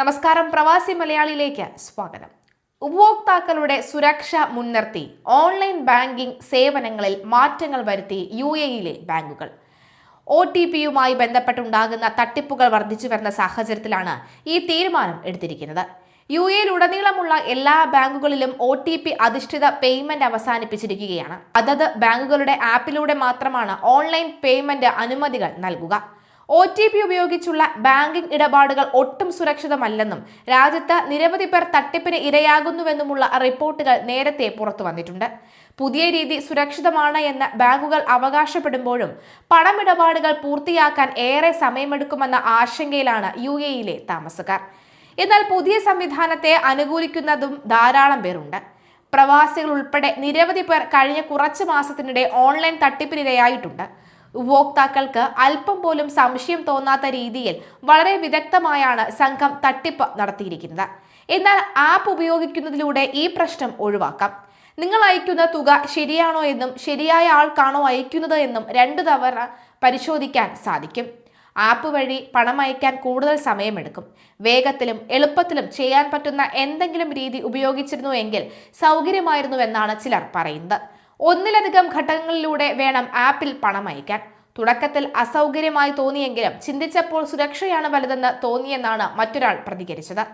നമസ്കാരം പ്രവാസി മലയാളിയിലേക്ക് സ്വാഗതം. ഉപഭോക്താക്കളുടെ സുരക്ഷ മുൻനിർത്തി ഓൺലൈൻ ബാങ്കിംഗ് സേവനങ്ങളിൽ മാറ്റങ്ങൾ വരുത്തി യു എയിലെ ബാങ്കുകൾ. ഒ ടി പിയുമായി ബന്ധപ്പെട്ടുണ്ടാകുന്ന തട്ടിപ്പുകൾ വർദ്ധിച്ചു വരുന്ന സാഹചര്യത്തിലാണ് ഈ തീരുമാനം എടുത്തിരിക്കുന്നത്. യു എയിലുടനീളമുള്ള എല്ലാ ബാങ്കുകളിലും ഒ ടി പി അധിഷ്ഠിത പേയ്മെന്റ് അവസാനിപ്പിച്ചിരിക്കുകയാണ്. അതത് ബാങ്കുകളുടെ ആപ്പിലൂടെ മാത്രമാണ് ഓൺലൈൻ പേയ്മെന്റ് അനുമതികൾ നൽകുക. ഒ ടി പി ഉപയോഗിച്ചുള്ള ബാങ്കിംഗ് ഇടപാടുകൾ ഒട്ടും സുരക്ഷിതമല്ലെന്നും രാജ്യത്ത് നിരവധി പേർ തട്ടിപ്പിന് ഇരയാകുന്നുവെന്നുമുള്ള റിപ്പോർട്ടുകൾ നേരത്തെ പുറത്തു വന്നിട്ടുണ്ട്. പുതിയ രീതി സുരക്ഷിതമാണ് എന്ന് ബാങ്കുകൾ അവകാശപ്പെടുമ്പോഴും പണമിടപാടുകൾ പൂർത്തിയാക്കാൻ ഏറെ സമയമെടുക്കുമെന്ന ആശങ്കയിലാണ് യു എയിലെ താമസക്കാർ. എന്നാൽ പുതിയ സംവിധാനത്തെ അനുകൂലിക്കുന്നതും ധാരാളം പേരുണ്ട്. പ്രവാസികൾ ഉൾപ്പെടെ നിരവധി പേർ കഴിഞ്ഞ കുറച്ച് മാസത്തിനിടെ ഓൺലൈൻ തട്ടിപ്പിനിരയായിട്ടുണ്ട്. ഉപഭോക്താക്കൾക്ക് അല്പം പോലും സംശയം തോന്നാത്ത രീതിയിൽ വളരെ വിദഗ്ധമായാണ് സംഘം തട്ടിപ്പ് നടത്തിയിരിക്കുന്നത്. എന്നാൽ ആപ്പ് ഉപയോഗിക്കുന്നതിലൂടെ ഈ പ്രശ്നം ഒഴിവാക്കാം. നിങ്ങൾ അയക്കുന്ന തുക ശരിയാണോ എന്നും ശരിയായ ആൾക്കാണോ അയക്കുന്നത് എന്നും രണ്ടു തവണ പരിശോധിക്കാൻ സാധിക്കും. ആപ്പ് വഴി പണം അയക്കാൻ കൂടുതൽ സമയമെടുക്കും. വേഗത്തിലും എളുപ്പത്തിലും ചെയ്യാൻ പറ്റുന്ന എന്തെങ്കിലും രീതി ഉപയോഗിച്ചിരുന്നു എങ്കിൽ സൗകര്യമായിരുന്നുവെന്നാണ് ചിലർ പറയുന്നത്. ഒന്നിലധികം ഘട്ടങ്ങളിലൂടെ വേണം ആപ്പിൽ പണം അയക്കാൻ. തുടക്കത്തിൽ അസൗകര്യമായി തോന്നിയെങ്കിലും ചിന്തിച്ചപ്പോൾ സുരക്ഷയാണ് വലുതെന്ന് തോന്നിയെന്നാണ് മറ്റൊരാൾ പ്രതികരിച്ചത്.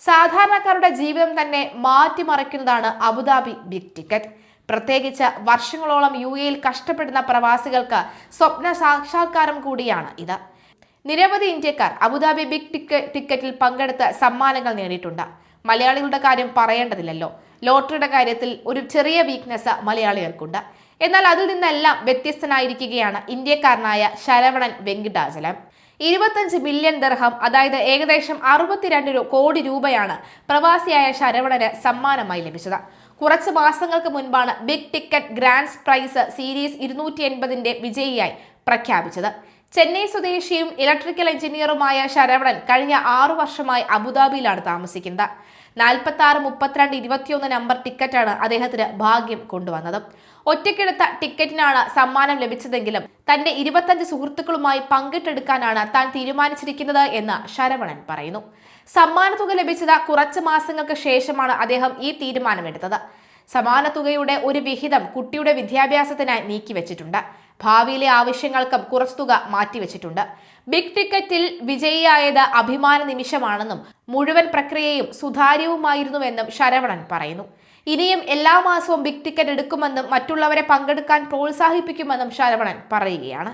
സാധാരണക്കാരുടെ ജീവിതം തന്നെ മാറ്റിമറിക്കുന്നതാണ് അബുദാബി ബിഗ് ടിക്കറ്റ് പ്രത്യേകിച്ച് വർഷങ്ങളോളം യു എയിൽ കഷ്ടപ്പെടുന്ന പ്രവാസികൾക്ക് സ്വപ്ന സാക്ഷാത്കാരം കൂടിയാണ് ഇത്. നിരവധി ഇന്ത്യക്കാർ അബുദാബി ബിഗ് ടിക്കറ്റിൽ പങ്കെടുത്ത് സമ്മാനങ്ങൾ നേടിയിട്ടുണ്ട്. മലയാളികളുടെ കാര്യം പറയേണ്ടതില്ലല്ലോ. ലോട്ടറിയുടെ കാര്യത്തിൽ ഒരു ചെറിയ വീക്ക്നെസ് മലയാളികൾക്കുണ്ട്. എന്നാൽ അതിൽ നിന്നെല്ലാം വ്യത്യസ്തനായിരിക്കുകയാണ് ഇന്ത്യക്കാരനായ ശരവണൻ വെങ്കിടാചലം. ഇരുപത്തഞ്ച് ബില്യൺ ദർഹം അതായത് ഏകദേശം അറുപത്തിരണ്ട് കോടി രൂപയാണ് പ്രവാസിയായ ശരവണന് സമ്മാനമായി ലഭിച്ചത്. കുറച്ച് മാസങ്ങൾക്ക് മുൻപാണ് Big Ticket grand prize series ഇരുന്നൂറ്റി എൺപതിന്റെ വിജയിയായി പ്രഖ്യാപിച്ചത്. ചെന്നൈ സ്വദേശിയും ഇലക്ട്രിക്കൽ എഞ്ചിനീയറുമായ ശരവണൻ കഴിഞ്ഞ ആറു വർഷമായി അബുദാബിയിലാണ് താമസിക്കുന്നത്. നാൽപ്പത്തി ആറ് മുപ്പത്തിരണ്ട് ഇരുപത്തിയൊന്ന് നമ്പർ ടിക്കറ്റാണ് അദ്ദേഹത്തിന് ഭാഗ്യം കൊണ്ടുവന്നത്. ഒറ്റയ്ക്കെടുത്ത ടിക്കറ്റിനാണ് സമ്മാനം ലഭിച്ചതെങ്കിലും തന്റെ ഇരുപത്തഞ്ച് സുഹൃത്തുക്കളുമായി പങ്കിട്ടെടുക്കാനാണ് താൻ തീരുമാനിച്ചിരിക്കുന്നത് എന്ന് ശരവണൻ പറയുന്നു. സമ്മാനത്തുക ലഭിച്ചത് കുറച്ച് മാസങ്ങൾക്ക് ശേഷമാണ് അദ്ദേഹം ഈ തീരുമാനമെടുത്തത്. സമാന തുകയുടെ ഒരു വിഹിതം കുട്ടിയുടെ വിദ്യാഭ്യാസത്തിനായി നീക്കിവെച്ചിട്ടുണ്ട്. ഭാവിയിലെ ആവശ്യങ്ങൾക്കും കുറച്ച് തുക മാറ്റിവെച്ചിട്ടുണ്ട്. ബിഗ് ടിക്കറ്റിൽ വിജയിയായത് അഭിമാന നിമിഷമാണെന്നും മുഴുവൻ പ്രക്രിയയും സുതാര്യവുമായിരുന്നുവെന്നും ശരവണൻ പറയുന്നു. ഇനിയും എല്ലാ മാസവും ബിഗ് ടിക്കറ്റ് എടുക്കുമെന്നും മറ്റുള്ളവരെ പങ്കെടുക്കാൻ പ്രോത്സാഹിപ്പിക്കുമെന്നും ശരവണൻ പറയുകയാണ്.